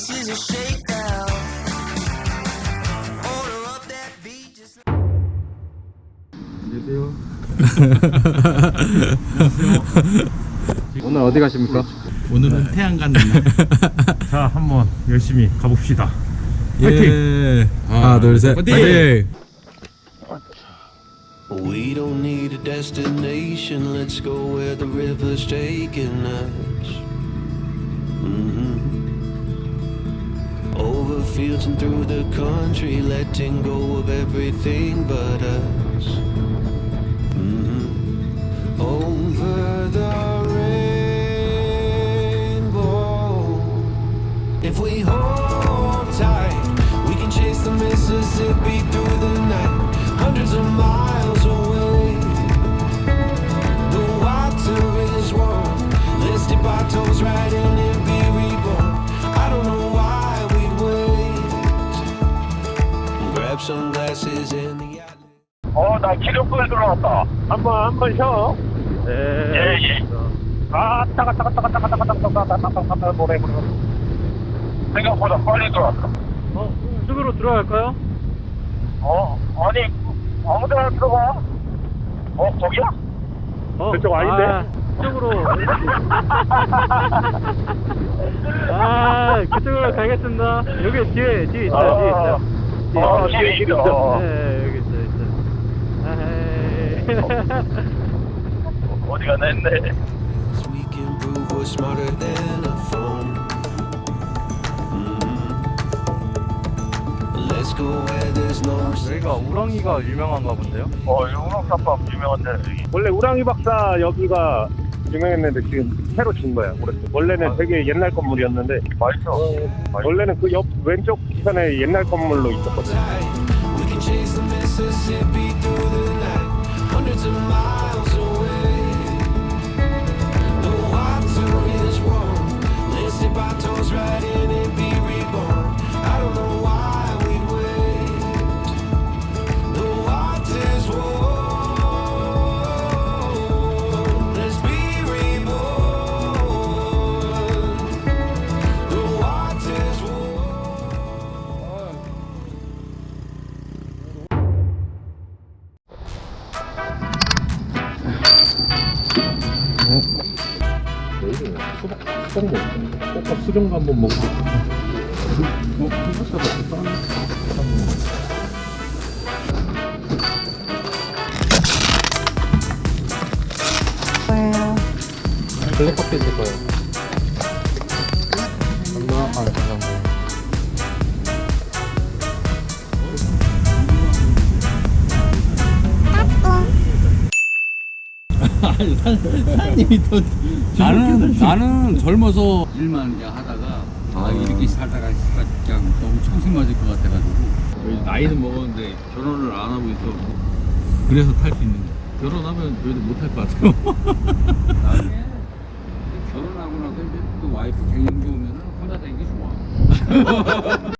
This is a shakedown. Order up that beat just 오늘 어디 가십니까? 오늘은 태양 가는 날. 자 한번 열심히 가봅시다 예. 하나, 둘, 셋. 파이팅! 파이팅! We don't need a destination. Let's go where the river's taking us. Mhm. Over fields and through the country, letting go of everything but us. Mhm. Over the rainbow. If we hold tight, we can chase the Mississippi 어, 나 기름불 들어왔다. 한번 한번 쉬어 예, 네 예. 아, 따가, 따가, 따가, 따가, 따가, 따가, 따가, 따가, 따가, 따가, 노래 부르고. 생각보다 빨리 들어왔다. 어, 숲으로 들어갈까요? 어, 아니, 아무 데나 들어가. 어, 거기야? 어, 그쪽 아닌데? 아, 그쪽으로 아 그쪽으로 가겠습니다 여기 뒤에 뒤에 있어요 어, 뒤에 있어요 뒤에 어, 있어요. 뒤에. 어. 네 어요 있어요 어디가 냈네. We can prove we're smarter than a phone. Let's go where there's no 여기가 우렁이가 유명한가 본데요? 어, 영롱sab밥 유명한데. 여기. 원래 우랑이 박사 여기가 유명했는데 지금 새로 진 거야. 올해. 원래는 되게 옛날 건물이었는데. 맛있어. 원래는 그 옆 왼쪽 기산에 옛날 건물로 있었거든. 내일은 수박, 수박 먹을까? 수박 수정도 한번 먹고. 어, 수박 수박 먹을까? 거예요. 블랙커피 있을 거예요. 사장님이 또 나는 나는 젊어서 일만 그냥 하다가 아 이렇게 살다가 그냥 너무 청승 맞을 것 같아가지고. 나이는 먹었는데 결혼을 안 하고 있어. 그래서 탈 수 있는 거야 결혼하면 저희도 못 탈 것 같아요. 나중에 결혼하고 나서 이제 또 와이프 갱년기 오면은 혼자 다니는 게 좋아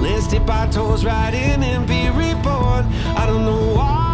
Let's dip our toes right in and be reborn. I don't know why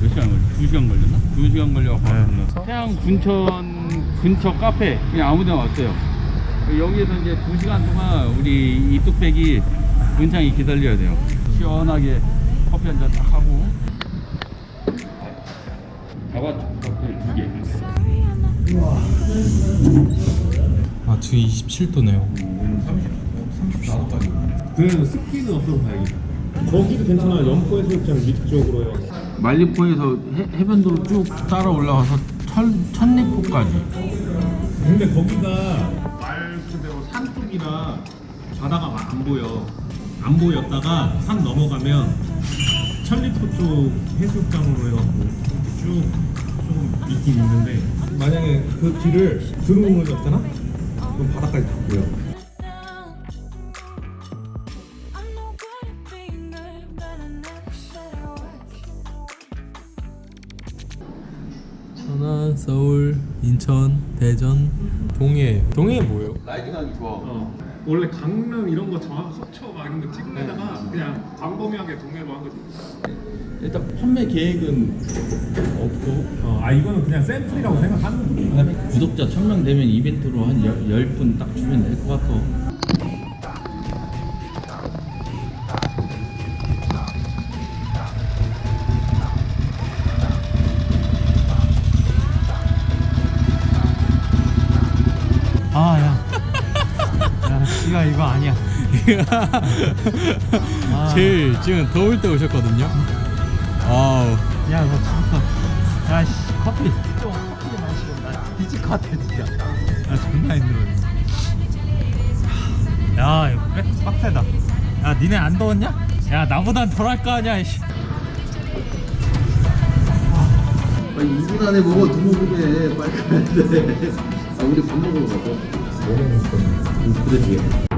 2시간 걸렸나? 2시간 걸려갖고 태양 군천 근처 카페. 그냥 아무 데나 왔어요. 여기에서 이제 2시간 동안 우리 이 뚝배기 은창이 기다려야 돼요. 시원하게 커피 한 잔 딱 하고. 잡았죠? 커피 두개. 아 지금 27도네요. 오늘 30, 34도까지. 그래도 습기는 없어서 다행이다. 거기도 괜찮아. 연포 해수욕장 밑쪽으로요. 말리포에서 해, 해변도로 쭉 따라 올라가서 천, 천리포까지 근데 거기가 말 그대로 산 쪽이라 바다가 막안 보여. 안 보였다가 산 넘어가면 천리포 쪽 해수욕장으로 해갖고 쭉 조금 있긴 있는데 만약에 그 길을 들어오는 거였잖아? 그럼 바다까지 다 보여. 서울, 인천, 대전, 동해. 동해 뭐예요? 라이딩하기 좋아 어. 원래 강릉 이런 거 정확 서초 막 이런 거 찍으려다가 그냥 광범위하게 동해로 한 거지. 일단 판매 계획은 없고 어, 아 이거는 그냥 샘플이라고 생각하는 거야. 구독자 1000명 되면 이벤트로 한 10 분 딱 주면 될 것 같고 아. 제일 지금 더울 때 오셨거든요. 아우. 야, 너 진짜. 야, 씨, 커피. 좀 커피 좀 마시고. 나 뒤질 것 같아, 진짜. 아, 존나 힘들어. 야, 이거 백 빡세다. 야, 니네 안 더웠냐? 야, 나보단 덜할 거 아니야, 씨. 2분 안에 먹어 두목이네 빨리 가야 돼 아, 우리 밥 먹으러 가자 뭐 먹을 거야? 그래 뒤에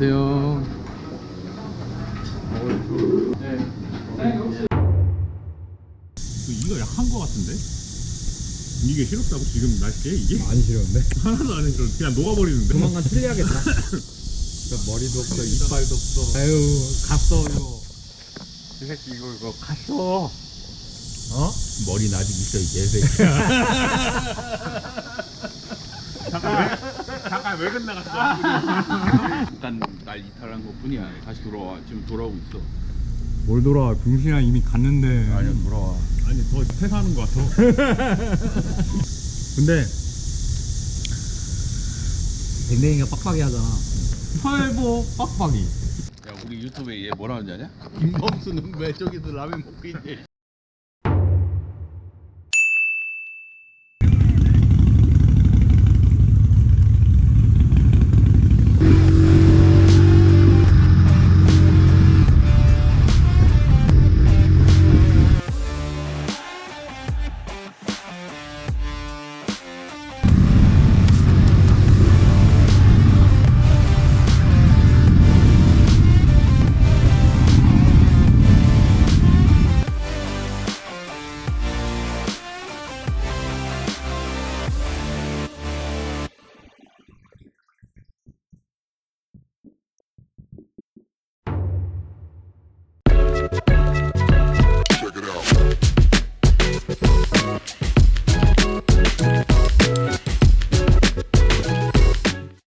안녕하세요. 이거 약한 거 같은데? 이게 싫었다고 지금 날씨에 이게? 안 싫었는데? 하나도 안 싫었는데 그냥 녹아버리는데 조만간 틀려야겠다 머리도 없어, 이빨도 없어. 아유, 갔어, 이거. 이 새끼, 이거, 이거, 갔어. 어? 머리는 아직 있어 이 개새끼 잠깐 왜 끝나갔어? 잠깐 날 이탈한 것 뿐이야 다시 돌아와 지금 돌아오고 있어 뭘 돌아, 병신아 이미 갔는데. 아니야 돌아와 아니 더 퇴사하는 거 같아 근데 댕댕이가 빡빡이 하잖아. 털보 빡빡이. 야 우리 유튜브에 얘 뭐라 하는지 아냐? 김범수는 왜 저기서 라면 먹고 있니